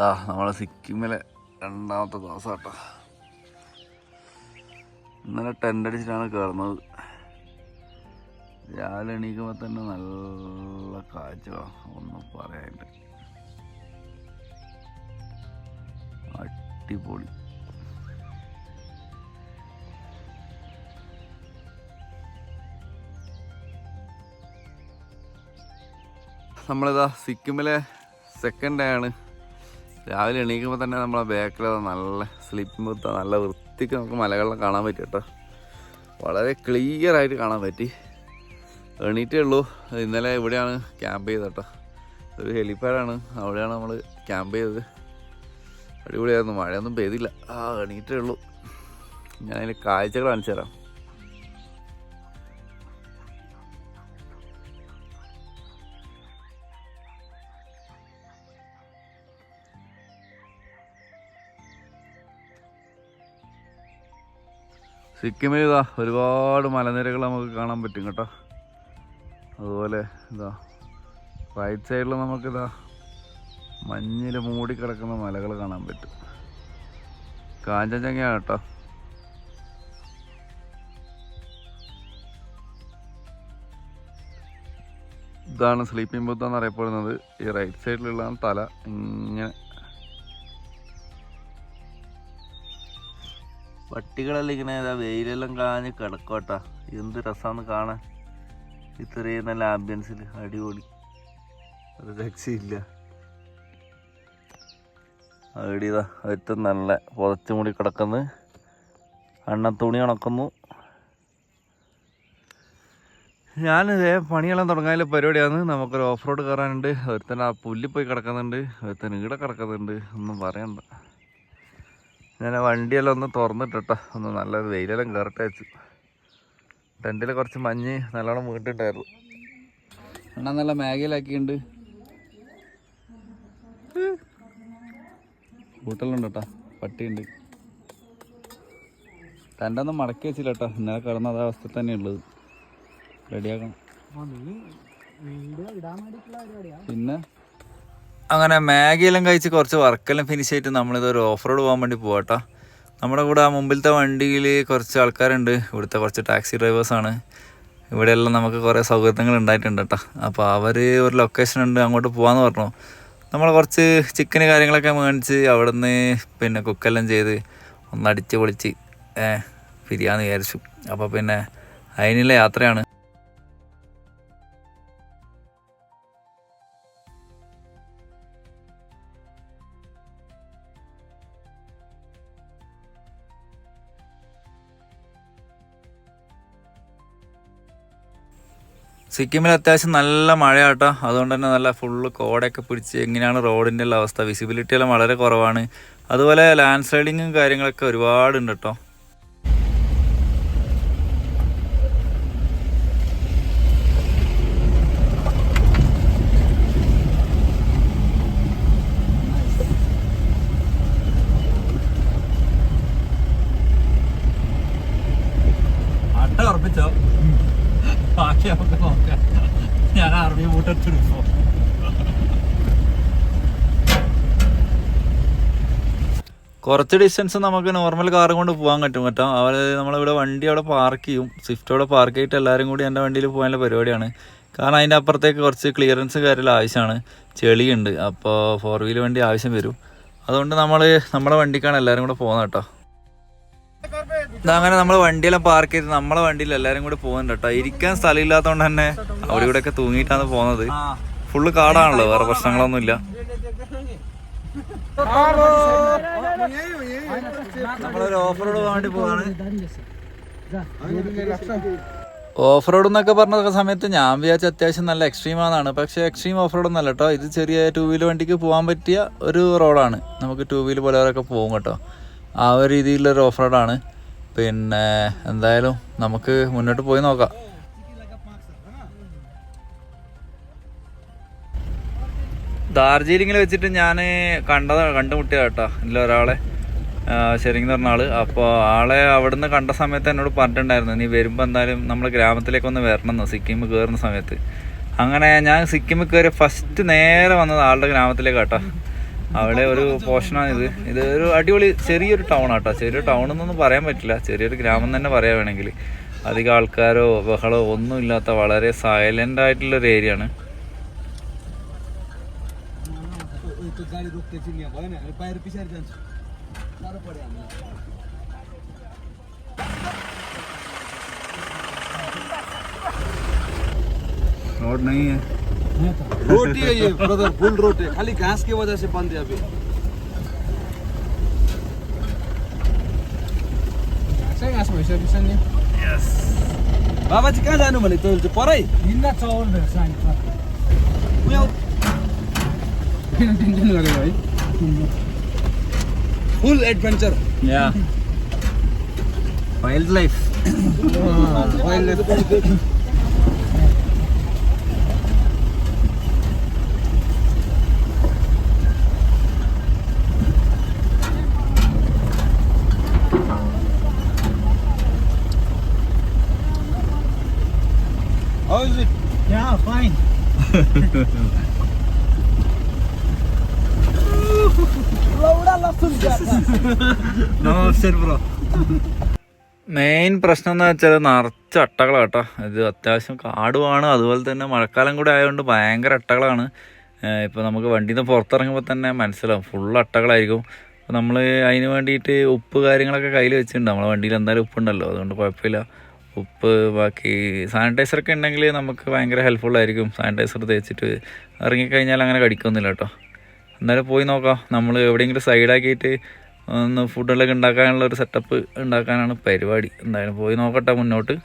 അതാ നമ്മളെ സിക്കിമിലെ രണ്ടാമത്തെ ദിവസം കേട്ടോ ഇന്നലെ ടെന്റ് അടിച്ചിട്ടാണ് കയറുന്നത് രാവിലെ എണീക്കുമ്പോൾ തന്നെ നല്ല കാഴ്ചകളാണ് ഒന്നും പറയാനുണ്ട് അടിപൊളി. നമ്മളിതാ സിക്കിമിലെ സെക്കൻഡ് ആണ്. രാവിലെ എണീക്കുമ്പോൾ തന്നെ നമ്മളെ ബേക്കിൽ നല്ല സ്ലീപ്പിംഗ് ബൂത്ത് നല്ല വൃത്തിക്ക് നമുക്ക് മലകളിലും കാണാൻ പറ്റി കേട്ടോ. വളരെ ക്ലിയർ ആയിട്ട് കാണാൻ പറ്റി. എണീറ്റേ ഉള്ളൂ. ഇന്നലെ ഇവിടെയാണ് ക്യാമ്പ് ചെയ്തത് കേട്ടോ. ഒരു ഹെലിപ്പാഡാണ് അവിടെയാണ് നമ്മൾ ക്യാമ്പ് ചെയ്തത്. അടിപൊളിയായിരുന്നു. മഴയൊന്നും പെയ്തില്ല. ആ എണീറ്റേ ഉള്ളൂ. ഞാൻ അതിന്റെ കാഴ്ചകൾ കാണിച്ചു തരാം. സിക്കിമിൽ ഇതാ ഒരുപാട് മലനിരകൾ നമുക്ക് കാണാൻ പറ്റും കേട്ടോ. അതുപോലെ ഇതാ റൈറ്റ് സൈഡിൽ നമുക്കിതാ മഞ്ഞിൽ മൂടിക്കിടക്കുന്ന മലകൾ കാണാൻ പറ്റും. കാഞ്ചൻജംഗയാണ് കേട്ടോ. ഇതാണ് സ്ലീപ്പിംഗ് ബുദ്ധ എന്നറിയപ്പെടുന്നത് ഈ റൈറ്റ് സൈഡിലുള്ള തല ഇങ്ങനെ പട്ടികളെല്ലാം ഇങ്ങനെ ഏതാ വെയിലെല്ലാം കാഞ്ഞ് കിടക്കോട്ടാ എന്ത് രസമാണ് കാണാൻ. ഇത്രയും നല്ല ആംബിയൻസിൽ അടിപൊളി. ഒരു രക്ഷയില്ല. അടിയതാ ഏറ്റവും നല്ല പുതച്ചു മൂടി കിടക്കുന്നു തുണി ഉണക്കുന്നു. ഞാൻ പണിയെല്ലാം തുടങ്ങാനുള്ള പരിപാടിയാണ്. നമുക്കൊരു ഓഫ് റോഡ് കയറാനുണ്ട്. ഒരുത്തൻ ആ പുല്ലിൽ പോയി കിടക്കുന്നുണ്ട്. ഒരുത്തൻ ഈടെ കിടക്കുന്നുണ്ട്. ഒന്നും പറയണ്ട. ഞാൻ ആ വണ്ടിയെല്ലാം ഒന്ന് തുറന്നിട്ടോ ഒന്ന് നല്ല വെയിലെല്ലാം കയറട്ടെ വെച്ചു ടെന്റിൽ കുറച്ച് മഞ്ഞ് നല്ലോണം വീട്ടിട്ടായിരുന്നു എണ്ണ നല്ല മേഖലയാക്കിയുണ്ട് കൂട്ടലുണ്ട് കേട്ടോ പട്ടിയുണ്ട്. തന്റെ ഒന്നും മടക്കി വെച്ചില്ല കേട്ടോ ഇന്നലെ കിടന്ന അതേ അവസ്ഥ തന്നെ ഉള്ളത്. റെഡിയാക്കണം. പിന്നെ? അങ്ങനെ മാഗിയെല്ലാം കഴിച്ച് കുറച്ച് വർക്കെല്ലാം ഫിനിഷ് ആയിട്ട് നമ്മളിത് ഒരു ഓഫ് റോഡ് പോകാൻ വേണ്ടി പോകട്ടോ നമ്മുടെ കൂടെ ആ മുമ്പിലത്തെ വണ്ടിയിൽ കുറച്ച് ആൾക്കാരുണ്ട്. ഇവിടുത്തെ കുറച്ച് ടാക്സി ഡ്രൈവേഴ്സാണ് ഇവിടെയെല്ലാം നമുക്ക് കുറേ സൗകര്യങ്ങൾ ഉണ്ടായിട്ടുണ്ട് കേട്ടോ അപ്പോൾ അവർ ഒരു ലൊക്കേഷൻ ഉണ്ട് അങ്ങോട്ട് പോകാമെന്ന് പറഞ്ഞു. നമ്മൾ കുറച്ച് ചിക്കന് കാര്യങ്ങളൊക്കെ മേടിച്ച് അവിടെ നിന്ന് പിന്നെ കുക്കെല്ലാം ചെയ്ത് ഒന്ന് അടിച്ച് പൊളിച്ച് ഏഹ് പിരിയാന്ന് വിചാരിച്ചു. അപ്പോൾ പിന്നെ അതിനുള്ള യാത്രയാണ്. സിക്കിമിൽ അത്യാവശ്യം നല്ല മഴയാട്ടോ. അതുകൊണ്ട് തന്നെ നല്ല ഫുള്ള് കോടയൊക്കെ പിടിച്ച് എങ്ങനെയാണ് റോഡിന്റെ ഉള്ള അവസ്ഥ. വിസിബിലിറ്റി എല്ലാം വളരെ കുറവാണ്. അതുപോലെ ലാൻഡ് സ്ലൈഡിങ്ങും കാര്യങ്ങളൊക്കെ ഒരുപാടുണ്ട് കേട്ടോ അട്ട ഉറപ്പിച്ചോ ബാക്കി നമുക്ക് നോക്കാം ഞാൻ ആർമി കുറച്ച് ഡിസ്റ്റൻസ് നമുക്ക് നോർമൽ കാറും കൊണ്ട് പോകാൻ പറ്റും കേട്ടോ. അവർ നമ്മളിവിടെ വണ്ടി അവിടെ പാർക്ക് ചെയ്യും. സ്വിഫ്റ്റ് അവിടെ പാർക്ക് ചെയ്തിട്ട് എല്ലാവരും കൂടി എന്റെ വണ്ടിയിൽ പോകാനുള്ള പരിപാടിയാണ്. കാരണം അതിന്റെ അപ്പുറത്തേക്ക് കുറച്ച് ക്ലിയറൻസ് കാര്യമുള്ള ആവശ്യമാണ്. ചെളിയുണ്ട്. അപ്പോൾ ഫോർ വീലർ വണ്ടി ആവശ്യം വരും. അതുകൊണ്ട് നമ്മൾ നമ്മുടെ വണ്ടിക്കാണ് എല്ലാവരും കൂടെ പോകുന്നത് കേട്ടോ. അങ്ങനെ നമ്മൾ വണ്ടിയെല്ലാം പാർക്ക് ചെയ്ത് നമ്മളെ വണ്ടിയിൽ എല്ലാരും കൂടി പോകുന്നുണ്ട് കേട്ടോ. ഇരിക്കാൻ സ്ഥലമില്ലാത്തതുകൊണ്ട് തന്നെ അവിടെ ഇവിടെ ഒക്കെ തൂങ്ങിയിട്ടാണ് പോകുന്നത് ഫുള്ള് കാടാണല്ലോ വേറെ പ്രശ്നങ്ങളൊന്നുമില്ല. നമ്മളൊരു ഓഫ് റോഡ് വേണ്ടി പോവാണ്. ഓഫ് റോഡ് എന്നൊക്കെ പറഞ്ഞ സമയത്ത് ഞാൻ വിചാരിച്ച അത്യാവശ്യം നല്ല എക്സ്ട്രീം ആണെന്നാണ്. പക്ഷേ എക്സ്ട്രീം ഓഫ് റോഡ് ഒന്നല്ല കേട്ടോ. ഇത് ചെറിയ ടൂ വീലർ വണ്ടിക്ക് പോകാൻ പറ്റിയ ഒരു റോഡാണ് നമുക്ക് ടൂ വീലർ പോലെ പോകും കേട്ടോ. ആ ഒരു രീതിയിലൊരു ഓഫ് റോഡാണ് പിന്നെ എന്തായാലും നമുക്ക് മുന്നോട്ട് പോയി നോക്കാം. ദാർജിലിങ്ങിൽ വെച്ചിട്ട് ഞാൻ കണ്ടത് കണ്ടുമുട്ടിയ കേട്ടോ ഇല്ല ഒരാളെ. ശരിക്കും പറഞ്ഞ ആൾ. അപ്പോൾ ആളെ അവിടുന്ന് കണ്ട സമയത്ത് എന്നോട് പറഞ്ഞിട്ടുണ്ടായിരുന്നു നീ വരുമ്പോൾ എന്തായാലും നമ്മൾ ഗ്രാമത്തിലേക്ക് ഒന്ന് വരണം എന്ന് സിക്കിം കയറുന്ന സമയത്ത്. അങ്ങനെ ഞാൻ സിക്കിമിൽ കയറി ഫസ്റ്റ് നേരെ വന്നത് ആളുടെ ഗ്രാമത്തിലേക്ക് കേട്ടോ. അവിടെ ഒരു പോർഷനാണ് ഇത് ഇത് ഒരു അടിപൊളി ചെറിയൊരു ടൗൺ ആട്ടോ ചെറിയൊരു ടൗൺ എന്നൊന്നും പറയാൻ പറ്റില്ല ചെറിയൊരു ഗ്രാമം തന്നെ പറയാൻ വേണമെങ്കിൽ അധികം ആൾക്കാരോ ബഹളോ ഒന്നും ഇല്ലാത്ത വളരെ സൈലന്റ് ആയിട്ടുള്ള ഒരു ഏരിയ ആണ് तो गाडी रोक्याची नाही बघा ना बाहेर पिशार जान्छ साह्रो पऱ्यो हामीलाई रोड नहीं है रोटी है ये ब्रदर फुल रोटी खाली घास की वजह से बंद है अभी। बाबा चाहिँ कहाँ जानु भने तैँले चाहिँ? परै। हिँड्दा चावल wildlife wildlife How is it? Yeah, fine. No bro main പ്രശ്നം എന്ന് വെച്ചാൽ നിറച്ച അട്ടകളാണ് കേട്ടോ. ഇത് അത്യാവശ്യം കാടുമാണ് അതുപോലെ തന്നെ മഴക്കാലം കൂടെ ആയതുകൊണ്ട് ഭയങ്കര അട്ടകളാണ്. ഇപ്പോൾ നമുക്ക് വണ്ടിയിൽ നിന്ന് പുറത്തിറങ്ങുമ്പോൾ തന്നെ മനസ്സിലാവും. ഫുൾ അട്ടകളായിരിക്കും. അപ്പോൾ നമ്മൾ അതിന് വേണ്ടിയിട്ട് ഉപ്പ് കാര്യങ്ങളൊക്കെ കയ്യിൽ വെച്ചിട്ടുണ്ട്. നമ്മളെ വണ്ടിയിൽ എന്തായാലും ഉപ്പുണ്ടല്ലോ. അതുകൊണ്ട് കുഴപ്പമില്ല. ഉപ്പ് ബാക്കി സാനിറ്റൈസറൊക്കെ ഉണ്ടെങ്കിൽ നമുക്ക് ഭയങ്കര ഹെൽപ്ഫുൾ ആയിരിക്കും. സാനിറ്റൈസർ തേച്ചിട്ട് ഇറങ്ങിക്കഴിഞ്ഞാൽ അങ്ങനെ കടിക്കൊന്നുമില്ല കേട്ടോ എന്നാലും പോയി നോക്കാം. നമ്മൾ എവിടെയെങ്കിലും സൈഡാക്കിയിട്ട് ഒന്ന് ഫുഡുകളൊക്കെ ഉണ്ടാക്കാനുള്ള ഒരു സെറ്റപ്പ് ഉണ്ടാക്കാനാണ് പരിപാടി. എന്തായാലും പോയി നോക്കട്ടെ മുന്നോട്ട്.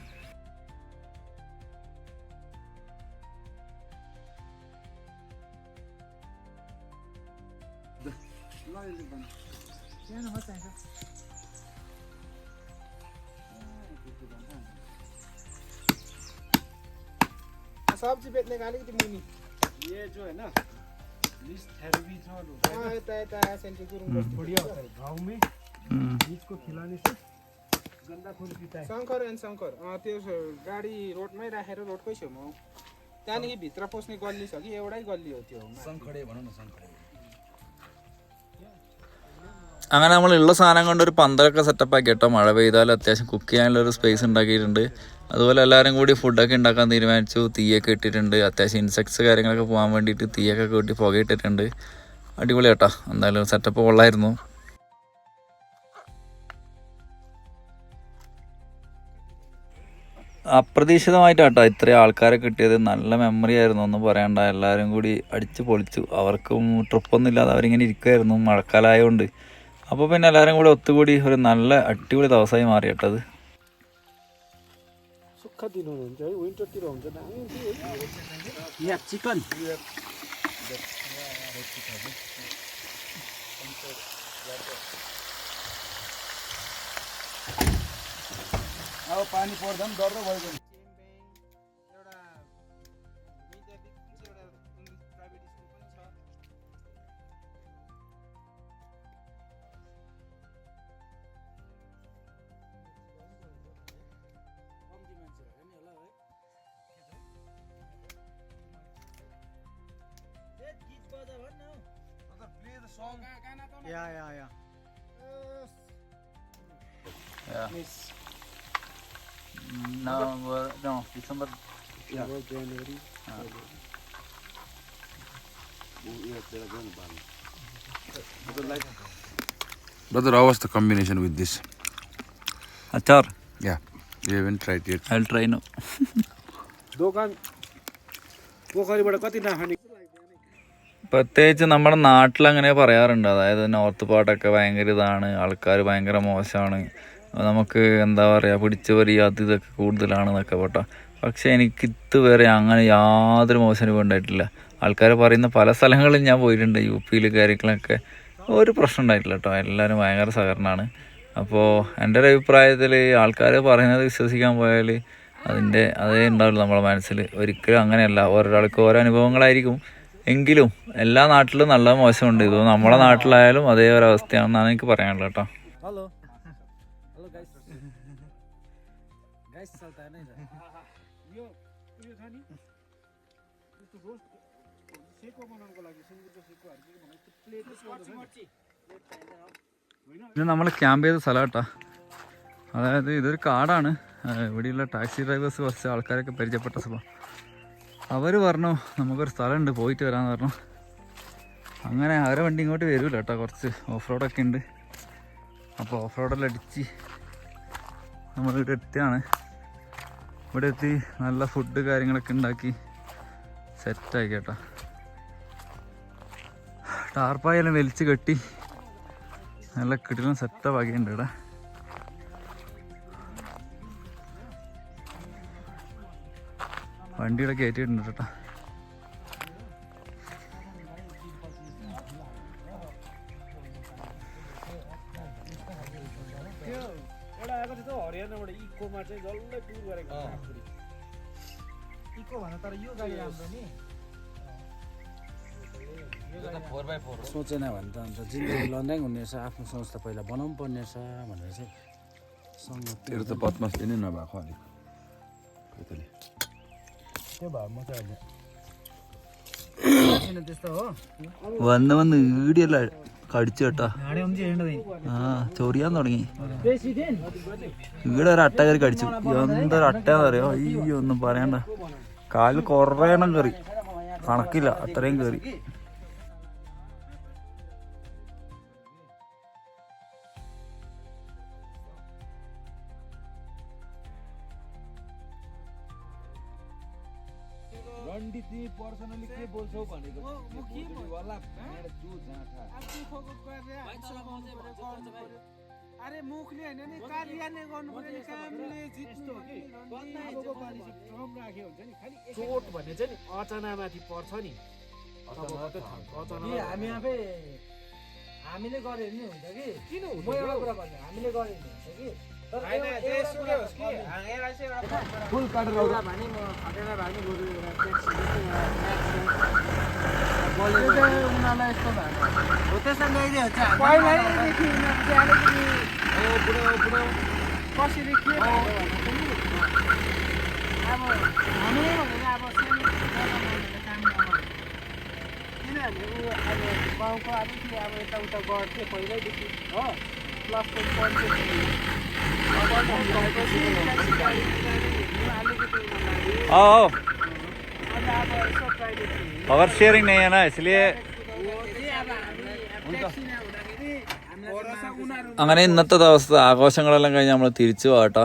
सब्जी बेच्ने अलिकति मुनि ये जो है ना मिस थेरेपी छ अँ, यता यता सेन्टी गुरुङ बस्ती बढ़िया होता है गाँव में इसको खिलाने से गंदा खून पीता है शङ्कर एन्ड शङ्कर अँ, त्यो स- गाडी रोडमै राखेर रोडकै छेउमा हो त्यहाँदेखि भित्र पस्ने गल्ली छ कि एउटै गल्ली हो त्यो सङ्खडे भनौँ न सङ्खडे അങ്ങനെ നമ്മളുള്ള സാധനം കൊണ്ട് ഒരു പന്തലൊക്കെ സെറ്റപ്പ് ആക്കി കേട്ടോ മഴ പെയ്താൽ അത്യാവശ്യം കുക്ക് ചെയ്യാനുള്ള ഒരു സ്പേസ് ഉണ്ടാക്കിയിട്ടുണ്ട് അതുപോലെ എല്ലാവരും കൂടി ഫുഡൊക്കെ ഉണ്ടാക്കാൻ തീരുമാനിച്ചു. തീയൊക്കെ ഇട്ടിട്ടുണ്ട്. അത്യാവശ്യം ഇൻസെക്ട്സ് കാര്യങ്ങളൊക്കെ പോകാൻ വേണ്ടിയിട്ട് തീയൊക്കെ കൂട്ടി പുകയിട്ടിട്ടുണ്ട് അടിപൊളി കേട്ടോ. എന്തായാലും സെറ്റപ്പ് കൊള്ളായിരുന്നു. അപ്രതീക്ഷിതമായിട്ടാട്ടോ ഇത്രയും ആൾക്കാരെ കിട്ടിയത്. നല്ല മെമ്മറി ആയിരുന്നു. ഒന്നും പറയണ്ട. എല്ലാവരും കൂടി അടിച്ച് പൊളിച്ചു. അവർക്കും ട്രിപ്പൊന്നും ഇല്ലാതെ അവരിങ്ങനെ ഇരിക്കുമായിരുന്നു മഴക്കാലമായതുകൊണ്ട് അപ്പോൾ പിന്നെ എല്ലാവരും കൂടി ഒത്തുകൂടി ഒരു നല്ല അടിപൊളി ദിവസമായി മാറി കേട്ടത് सुक्खा दिन हुनुहुन्छ है विन्टरतिर हुन्छ दामी यहाँ चिकन अब पानी पर्दा पनि डर भयो song. Yeah, yeah, yeah. Yeah. Miss. November, no, December. Yeah. December, January. Brother, how was the combination with this? Achar. Yeah, you haven't tried yet. I'll try now. दोकान पोखरीबाट कति नाफा പ്രത്യേകിച്ച് നമ്മുടെ നാട്ടിൽ അങ്ങനെ പറയാറുണ്ട്. അതായത് നോർത്ത് പാട്ടൊക്കെ ഭയങ്കര ഇതാണ്. ആൾക്കാർ ഭയങ്കര മോശമാണ്. നമുക്ക് എന്താ പറയുക പിടിച്ചു പറി അത് ഇതൊക്കെ കൂടുതലാണ് എന്നൊക്കെ പെട്ട പക്ഷെ എനിക്ക് ഇതുവരെ അങ്ങനെ യാതൊരു മോശം ഉണ്ടായിട്ടില്ല. ആൾക്കാർ പറയുന്ന പല സ്ഥലങ്ങളിലും ഞാൻ പോയിട്ടുണ്ട്. യു പിയിൽ കാര്യങ്ങളൊക്കെ ഒരു പ്രശ്നം ഉണ്ടായിട്ടില്ല കേട്ടോ എല്ലാവരും ഭയങ്കര സഹകരണമാണ്. അപ്പോൾ എന്റെ ഒരു അഭിപ്രായത്തിൽ ആൾക്കാർ പറയുന്നത് വിശ്വസിക്കാൻ പോയാൽ അതിന്റെ അതേ ഉണ്ടാവില്ല നമ്മുടെ മനസ്സിൽ ഒരിക്കലും അങ്ങനെയല്ല. ഓരോരാൾക്ക് ഓരോ അനുഭവങ്ങളായിരിക്കും. എങ്കിലും എല്ലാ നാട്ടിലും നല്ല മോശമുണ്ട് ഇത് നമ്മുടെ നാട്ടിലായാലും അതേ ഒരു അവസ്ഥയാണെന്നാണ് എനിക്ക് പറയാനുള്ളത് കേട്ടോ हेलो हेलो गाइस गाइस चल्ता है नहीं यो उयो छ नि यस्तो रोस्ट सेको बनाउनको लागि सुँगुरको सेकोहरू के भनेको प्लेट ഇത് നമ്മൾ ക്യാമ്പ് ചെയ്ത സ്ഥലം കേട്ടോ അതായത് ഇതൊരു കാടാണ് ആ, ഇവിടെയുള്ള ടാക്സി ഡ്രൈവേഴ്സ് കുറച്ച് ആൾക്കാരൊക്കെ പരിചയപ്പെട്ട സ്ഥലം അവർ പറഞ്ഞു നമുക്കൊരു സ്ഥലമുണ്ട് പോയിട്ട് വരാമെന്ന് പറഞ്ഞു. അങ്ങനെ അവരെ വണ്ടി ഇങ്ങോട്ട് വരില്ല കേട്ടോ കുറച്ച് ഓഫ് റോഡൊക്കെ ഉണ്ട്. അപ്പോൾ ഓഫ് റോഡെല്ലാം അടിച്ച് നമ്മളിവിടെ എത്തിയാണ്. ഇവിടെ എത്തി നല്ല ഫുഡ് കാര്യങ്ങളൊക്കെ ഉണ്ടാക്കി സെറ്റാക്കി കേട്ടോ. ടാർപ്പായെല്ലാം വലിച്ച് കെട്ടി നല്ല കിട്ടിലും സെറ്റപ്പ് ആക്കിയിട്ടുണ്ട് ഇവിടെ. വണ്ടിയുടെ കയറ്റിയിട്ടുണ്ട് കേട്ടോ एउटा आएको थियो त हरियाणाबाट इकोमा चाहिँ जसले टुर गरेको इको भन्दा तर यो गाडी राम्रो नि सोचेन भने त अन्त जिन्दगी लन्ड्याङ हुने रहेछ आफ्नो संस्था पहिला बनाउनु पर्ने रहेछ भनेर चाहिँ सङ्गत तेरो त बदमासले नै नभएको अलिक कतैले त्यो भए म चाहिँ अहिले त्यस्तो हो വന്ന് വന്ന് ഈടിയല്ല കടിച്ചു കേട്ടോ गाडी आउनु चाहिँ हिँड्दैन ആ ചൊറിയാൻ തുടങ്ങി ഈടെ ഒരു അട്ട കയറി കടിച്ചു എന്തൊരു അട്ടയാന്ന് അറിയോ ഈ ഒന്നും പറയണ്ട കാലിൽ കുറേ എണ്ണം കയറി കണക്കില്ല അത്രയും കയറി बोल्छौ भनेको वाला भाँड जु जाँठा अरे मुखले होइन नि कार्यालय गर्नु पर्यो नि कामले जित्नु हो कि? राख्यो हुन्छ नि खालि चोट भन्ने चाहिँ नि अचानामाथि पर्छ नि। हामी आफै हामीले गऱ्यो भने हुन्छ कि? किन म एउटा कुरा भन्छु हामीले गऱ्यो भने हुन्छ कि? फुल काटेर भने म उनीहरूलाई यस्तो हो हुन्छ। कसरी के अब हामी अब किनभने ऊ अब गाउँको अलिकति अब यताउता गर्थ्यो पहिल्यैदेखि हो। प्लस पोइन्ट पञ्चायत भएपछि ट्याक्सी गाडी गाडी हिँड्नु अलिकति उनीहरूलाई आओ आओ अब अब यसो प्राइभेट पवर शेयरिंग नहीं है ना इसलिए അങ്ങനെ ഇന്നത്തെ ദിവസത്തെ ആഘോഷങ്ങളെല്ലാം കഴിഞ്ഞ് നമ്മൾ തിരിച്ചു പോകട്ടോ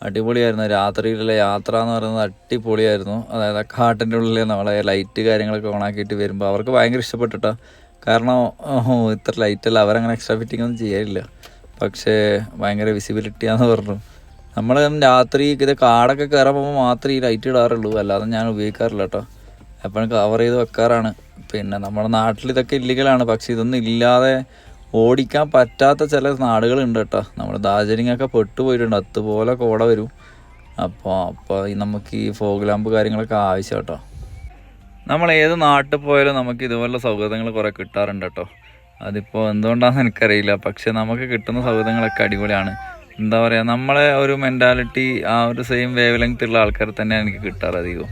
അടിപൊളിയായിരുന്നു രാത്രിയിലെ യാത്ര എന്ന് പറയുന്നത് അടിപൊളിയായിരുന്നു അതായത് ആ കാട്ടിൻ്റെ ഉള്ളിൽ നമ്മളെ ലൈറ്റ് കാര്യങ്ങളൊക്കെ ഓണാക്കിയിട്ട് വരുമ്പോൾ അവർക്ക് ഭയങ്കര ഇഷ്ടപ്പെട്ടിട്ടോ കാരണം ഓഹോ, ഇത്ര ലൈറ്റല്ല അവരങ്ങനെ എക്സ്ട്രാ ഫിറ്റിംഗ് ഒന്നും ചെയ്യാറില്ല പക്ഷേ ഭയങ്കര വിസിബിലിറ്റിയാന്ന് പറഞ്ഞു. നമ്മൾ രാത്രി ഇത് കാടൊക്കെ കയറുമ്പോൾ മാത്രമേ ഈ ലൈറ്റ് ഇടാറുള്ളൂ. അല്ലാതെ ഞാൻ ഉപയോഗിക്കാറില്ല കേട്ടോ എപ്പോഴും കവർ ചെയ്ത് വെക്കാറാണ്. പിന്നെ നമ്മുടെ നാട്ടിൽ ഇതൊക്കെ ഇല്ലീഗലാണ് പക്ഷേ ഇതൊന്നും ഇല്ലാതെ ഓടിക്കാൻ പറ്റാത്ത ചില നാടുകളുണ്ട് കേട്ടോ ദാർജിലിംഗ് ഒക്കെ പെട്ടുപോയിട്ടുണ്ട്. അതുപോലെ കോട വരും. അപ്പോൾ അപ്പോൾ നമുക്ക് ഈ ഫോഗ് ലാമ്പ് കാര്യങ്ങളൊക്കെ ആവശ്യം കേട്ടോ നമ്മൾ ഏത് നാട്ടിൽ പോയാലും നമുക്ക് ഇതുപോലുള്ള സൗകര്യങ്ങൾ കുറേ കിട്ടാറുണ്ട് കേട്ടോ അതിപ്പോൾ എന്തുകൊണ്ടാണെന്ന് എനിക്കറിയില്ല. പക്ഷെ നമുക്ക് കിട്ടുന്ന സൗഹൃദങ്ങളൊക്കെ അടിപൊളിയാണ്. എന്താ പറയുക നമ്മളെ ഒരു മെന്റാലിറ്റി ആ ഒരു സെയിം വേവ് ലെങ്ത് ഉള്ള ആൾക്കാരെ തന്നെയാണ് എനിക്ക് കിട്ടാറ് അധികം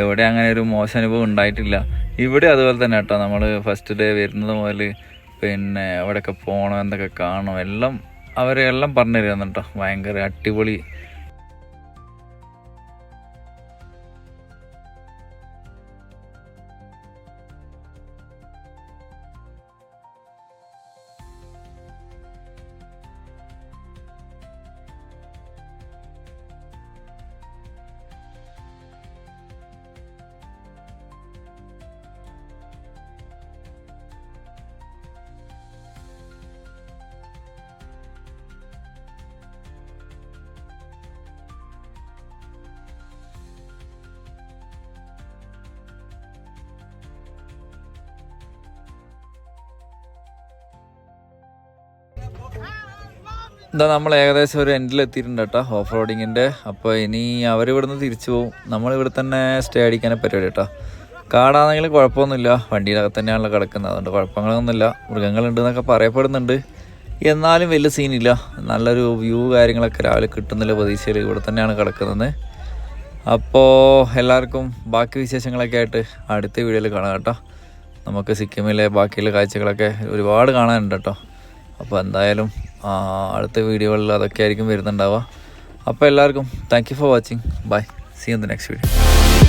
എവിടെ അങ്ങനെ ഒരു മോശം അനുഭവം ഉണ്ടായിട്ടില്ല. ഇവിടെ അതുപോലെ തന്നെ കേട്ടോ. നമ്മൾ ഫസ്റ്റ് ഡേ വരുന്നത് മുതൽ പിന്നെ എവിടെയൊക്കെ പോകണം എന്തൊക്കെ കാണണം എല്ലാം അവരെല്ലാം പറഞ്ഞു തരുന്നുണ്ട് ഭയങ്കര അടിപൊളി ഇതാ നമ്മൾ ഏകദേശം ഒരു എൻഡിൽ എത്തിയിട്ടുണ്ട് കേട്ടോ ഓഫ് റോഡിങ്ങിന്റെ അപ്പോൾ ഇനി അവരിവിടുന്ന് തിരിച്ചു പോകും നമ്മളിവിടെ തന്നെ സ്റ്റേ അടിക്കാനെ പരിപാടി കേട്ടോ. കാടാണെങ്കിൽ കുഴപ്പമൊന്നുമില്ല. വണ്ടിയിലകത്ത് തന്നെയാണല്ലോ കിടക്കുന്നത്. അതുകൊണ്ട് കുഴപ്പങ്ങളൊന്നുമില്ല. മൃഗങ്ങളുണ്ട് എന്നൊക്കെ പറയപ്പെടുന്നുണ്ട്. എന്നാലും വലിയ സീനില്ല നല്ലൊരു വ്യൂ കാര്യങ്ങളൊക്കെ രാവിലെ കിട്ടുന്നില്ല പ്രതീക്ഷയിൽ ഇവിടെ തന്നെയാണ് കിടക്കുന്നത്. അപ്പോൾ എല്ലാവർക്കും ബാക്കി വിശേഷങ്ങളൊക്കെ ആയിട്ട് അടുത്ത വീഡിയോയിൽ കാണാം കേട്ടോ. നമുക്ക് സിക്കിമിലെ ബാക്കിയുള്ള കാഴ്ചകളൊക്കെ ഒരുപാട് കാണാനുണ്ട് കേട്ടോ. അപ്പോൾ എന്തായാലും അടുത്ത വീഡിയോകളിൽ അതൊക്കെ ആയിരിക്കും വരുന്നുണ്ടാവുക. അപ്പോൾ എല്ലാവർക്കും thank you for watching bye see in the next video